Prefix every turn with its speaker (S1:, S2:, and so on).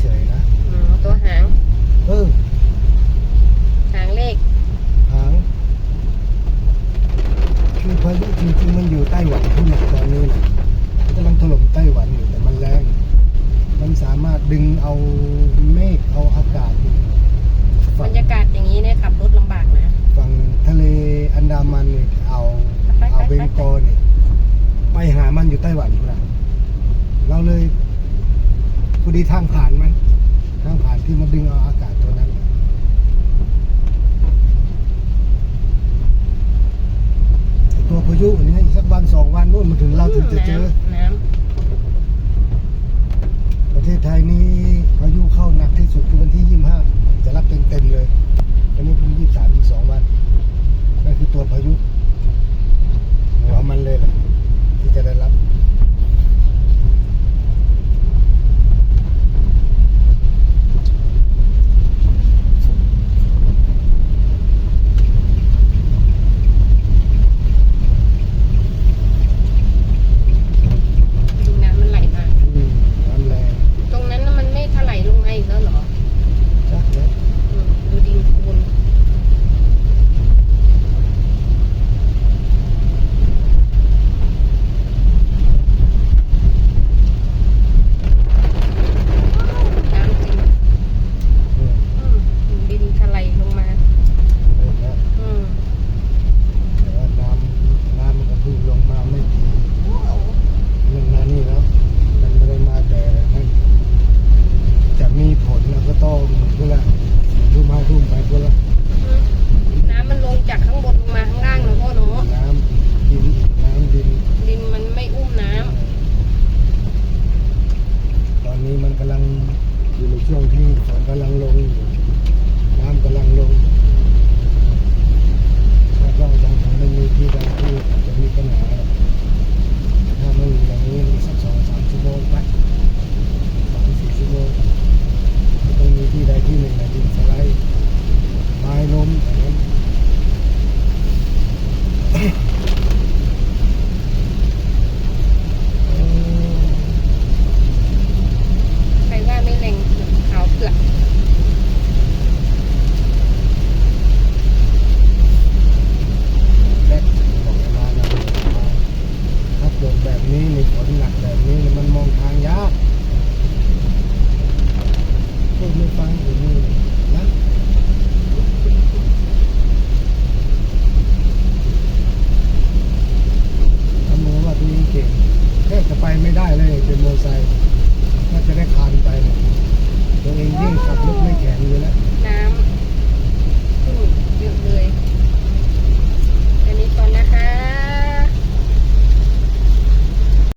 S1: เฉ
S2: ยๆนะ
S1: อืมตัวหาง
S2: เออ
S1: หางเลข
S2: หาง คือพายุจริงๆมันอยู่ไต้หวันที่หนักตอนนี้นะมันกำลังถล่มไต้หวันอยู่แต่มันแรง มันสามารถดึงเอาเมฆเอาอากาศ
S1: บรรยากาศอย่างนี้เนี่ยขับรถลำบากนะ
S2: ฝั่งทะเลอันดามันเนี่ยเอา
S1: ไปๆๆ
S2: เอาเบงกอลเนี่ยไปหามันอยู่ไต้หวันพุ่นนะเราเลยพอ ดีทางผ่านมัน ทางผ่านที่มาดึงเอาอากาศตัวนั้นน่ะไอ้ตัวพายุอันนี้อีกสักวันสองวันนู่นมันถึงเราถึงจะเจอ
S1: น้ำน้
S2: ประเทศไทยนี้พายุเข้าหนักที่สุดคือวันที่25จะรับเต็มๆเลย วันนี้เพิ่ง23 อีก 2 วัน นั่นคือตัวพายุ หัวมันเลยแหละที่จะได้รับำ
S1: ดูน้ำมันไหลมา
S2: อืมน้ำแรง
S1: ตรงนั้นน่ะมันไม่ถลายลงมาอีกแล้วเหรอ
S2: จักแล้ว
S1: อืมดูดินคูนน้ำจริง
S2: อืม
S1: อืมดินถลายลงมา
S2: เริ่มแล้ว
S1: อืม
S2: แต่ว่าน้ำน้ำมันก็พึ่งลงมาไม่ดีเรื่องมานี่แล้ว มันไม่ได้มาแต่นั่นจะมีผลแล้วก็ต้องเพื่อละทุ่มห้าทุ่มไปเพื่อละ
S1: อืมน้ำมันลงจากข้างบนลงมาข้างล่างนะพ่อเนาะ
S2: น้ำดินอีกน้ำดิน
S1: ดินมันไม่อุ้มน้
S2: ตอนนี้มัน กำลังอยู่ในช่วงที่ฝนกำลังลงอยู่ that.